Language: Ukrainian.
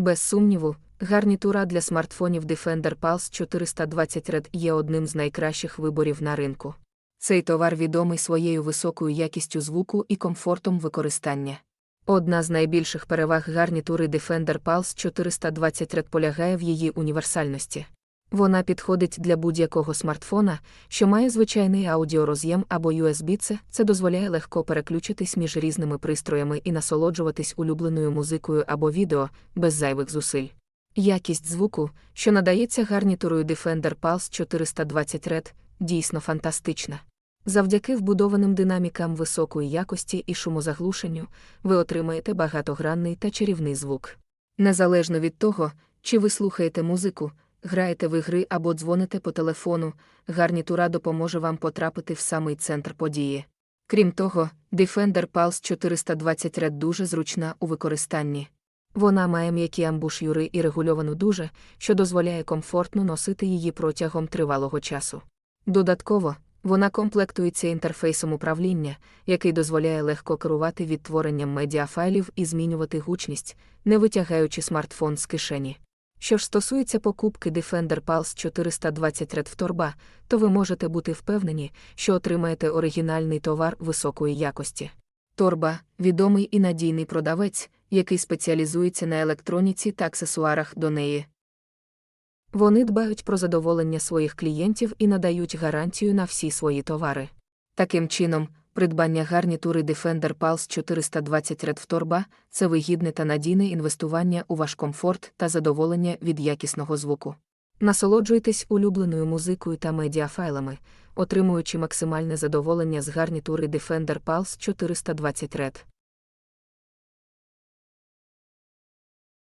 Без сумніву, гарнітура для смартфонів Defender Pulse 420 Red є одним з найкращих виборів на ринку. Цей товар відомий своєю високою якістю звуку і комфортом використання. Одна з найбільших переваг гарнітури Defender Pulse 420 Red полягає в її універсальності. Вона підходить для будь-якого смартфона, що має звичайний аудіороз'єм або USB-C, це дозволяє легко переключитись між різними пристроями і насолоджуватись улюбленою музикою або відео без зайвих зусиль. Якість звуку, що надається гарнітурою Defender Pulse 420 Red, дійсно фантастична. Завдяки вбудованим динамікам високої якості і шумозаглушенню, ви отримаєте багатогранний та чарівний звук. Незалежно від того, чи ви слухаєте музику, граєте в ігри або дзвоните по телефону, гарнітура допоможе вам потрапити в самий центр події. Крім того, Defender Pulse 420 Red дуже зручна у використанні. Вона має м'які амбушюри і регульовану дуже, що дозволяє комфортно носити її протягом тривалого часу. Додатково, вона комплектується інтерфейсом управління, який дозволяє легко керувати відтворенням медіафайлів і змінювати гучність, не витягаючи смартфон з кишені. Що ж стосується покупки Defender Pulse 420 Red в торба, то ви можете бути впевнені, що отримаєте оригінальний товар високої якості. Торба відомий і надійний продавець, який спеціалізується на електроніці та аксесуарах до неї. Вони дбають про задоволення своїх клієнтів і надають гарантію на всі свої товари. Таким чином, придбання гарнітури Defender Pulse 420 Red торба це вигідне та надійне інвестування у ваш комфорт та задоволення від якісного звуку. Насолоджуйтесь улюбленою музикою та медіафайлами, отримуючи максимальне задоволення з гарнітури Defender Pulse 420 Red.